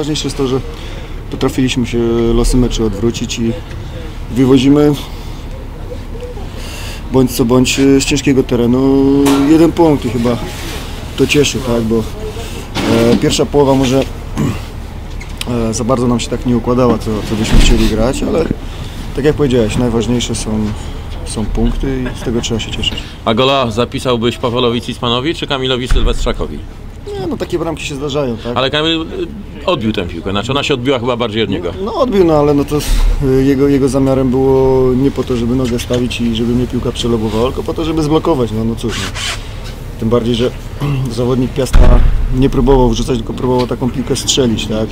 Najważniejsze jest to, że potrafiliśmy się losy meczy odwrócić i wywozimy bądź co bądź z ciężkiego terenu jeden punkt i chyba to cieszy, tak, bo e, pierwsza połowa może e, za bardzo nam się tak nie układała, co, co byśmy chcieli grać, ale tak jak powiedziałeś, najważniejsze są, są punkty i z tego trzeba się cieszyć. A gola zapisałbyś Pawłowi Cismanowi czy Kamilowi Sylwestrzakowi? No takie bramki się zdarzają, tak? Ale Kamil y, odbił tę piłkę, znaczy ona się odbiła chyba bardziej od niego. No odbił, no ale no to y, jego, jego zamiarem było nie po to, żeby nogę stawić i żeby mnie piłka przelobowała, tylko po to, żeby zblokować, no, no cóż. No. Tym bardziej, że zawodnik Piasta nie próbował wrzucać, tylko próbował taką piłkę strzelić, tak?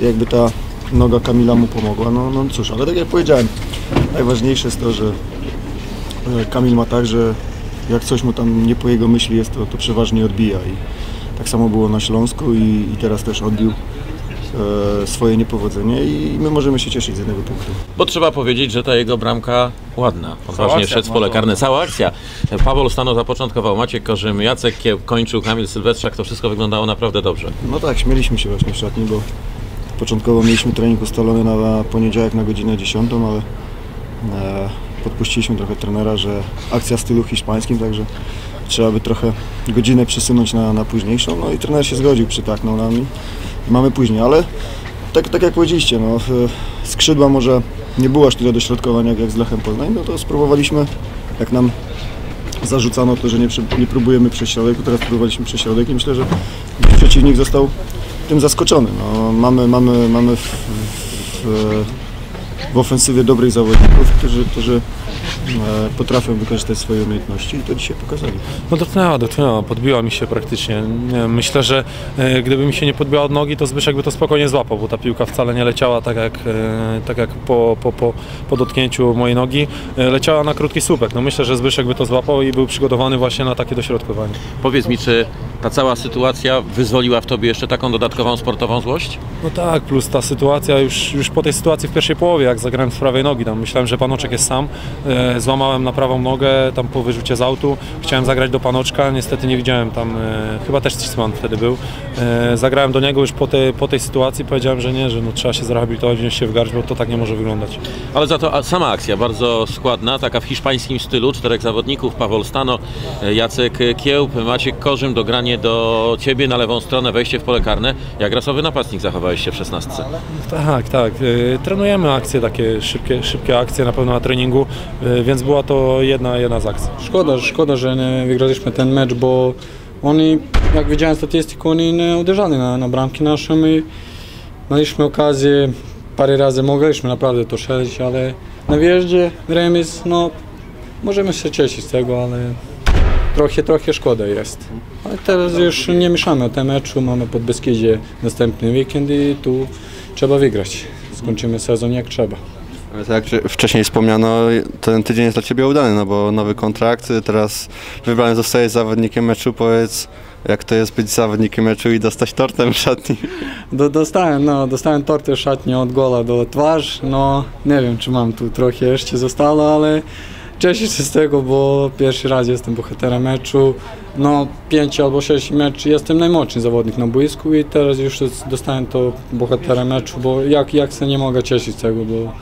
I jakby ta noga Kamila mu pomogła, no, no cóż, ale tak jak powiedziałem, najważniejsze jest to, że e, Kamil ma tak, że jak coś mu tam nie po jego myśli jest, to, to przeważnie odbija i tak samo było na Śląsku i, i teraz też odbił e, swoje niepowodzenie i my możemy się cieszyć z jednego punktu. Bo trzeba powiedzieć, że ta jego bramka ładna. Odważnie akcja, szedł w pole karne. Cała akcja. Paweł Stano zapoczątkował, Maciek Korzym, Jacek Kieł kończył, Kamil Sylwestrzak. To wszystko wyglądało naprawdę dobrze. No tak, śmieliśmy się właśnie w szatni, bo początkowo mieliśmy trening ustalony na poniedziałek na godzinę 10, ale e, podpuściliśmy trochę trenera, że akcja w stylu hiszpańskim, także trzeba by trochę godzinę przesunąć na, na późniejszą. No i trener się zgodził, przytaknął nam i mamy później, ale tak, tak jak powiedzieliście, no, skrzydła może nie było aż tyle dośrodkowań jak, z Lechem Poznań, no to spróbowaliśmy, jak nam zarzucano to, że nie, nie próbujemy przez środek, to teraz próbowaliśmy przez środek i myślę, że przeciwnik został tym zaskoczony. No, mamy mamy, mamy w, w, w ofensywie dobrych zawodników, którzy, którzy potrafią wykorzystać swoje umiejętności i to dzisiaj pokazali. No dotknęła, dotknęła, podbiła mi się praktycznie. Myślę, że e, gdyby mi się nie podbiła od nogi, to Zbyszek by to spokojnie złapał, bo ta piłka wcale nie leciała tak jak, e, tak jak po, po, po, po dotknięciu mojej nogi. E, leciała na krótki słupek. No myślę, że Zbyszek by to złapał i był przygotowany właśnie na takie dośrodkowanie. Powiedz mi, czy ta cała sytuacja wyzwoliła w tobie jeszcze taką dodatkową sportową złość? No tak, plus ta sytuacja już, już po tej sytuacji w pierwszej połowie, jak zagrałem z prawej nogi, tam myślałem, że Panoczek jest sam, e, złamałem na prawą nogę, tam po wyrzucie z autu, chciałem zagrać do Panoczka, niestety nie widziałem tam, e, chyba też Cisman wtedy był, e, zagrałem do niego już po, tej po tej sytuacji, powiedziałem, że nie, że no, trzeba się zrehabilitować, wziąć się w garść, bo to tak nie może wyglądać. Ale za to sama akcja bardzo składna, taka w hiszpańskim stylu, czterech zawodników, Paweł Stano, e, Jacek Kiełb, Maciek Korzym, dogranie do ciebie na lewą stronę, wejście w pole karne. Jak rasowy napastnik zachowałeś się w szesnastce? Tak, tak. E, Trenujemy akcje, takie szybkie, szybkie akcje na pewno na treningu, e, więc była to jedna, jedna z akcji. Szkoda, szkoda, że nie wygraliśmy ten mecz, bo oni, jak widziałem statystykę, oni nie uderzali na, na bramki naszą i mieliśmy okazję, parę razy mogliśmy naprawdę to strzelić, ale na wjeździe remis, no możemy się cieszyć z tego, ale trochę, trochę szkoda jest. Ale teraz już nie mieszamy o tym meczu, mamy pod Beskidzie następny weekend i tu trzeba wygrać. Skończymy sezon jak trzeba. Ale tak jak wcześniej wspomniano, ten tydzień jest dla Ciebie udany, no bo nowy kontrakt, teraz wybrany zostajesz zawodnikiem meczu, powiedz jak to jest być zawodnikiem meczu i dostać tortem w szatni. Do, dostałem, no, dostałem tortę w szatni od gola do twarz, no nie wiem czy mam tu trochę jeszcze zostało, ale cieszę się z tego, bo pierwszy raz jestem bohaterem meczu. No 5 albo 6 mecz jestem najmłodszy zawodnik na boisku i teraz już dostałem to bohatera meczu, bo jak, jak się nie mogę cieszyć z tego, bo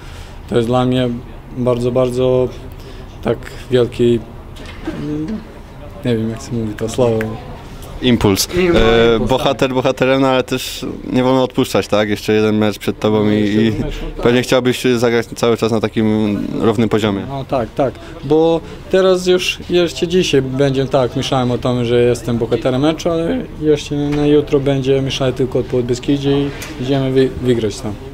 to jest dla mnie bardzo, bardzo tak wielki, mm, nie wiem jak się mówi to słowo. Impuls. E, bohater bohaterem, no ale też nie wolno odpuszczać, tak? Jeszcze jeden mecz przed Tobą i, i pewnie chciałbyś zagrać cały czas na takim równym poziomie. No tak, tak, bo teraz już jeszcze dzisiaj będzie tak, myślałem o tym, że jestem bohaterem meczu, ale jeszcze na jutro będzie myślałem tylko o Podbeskidzie i idziemy wy, wygrać tam.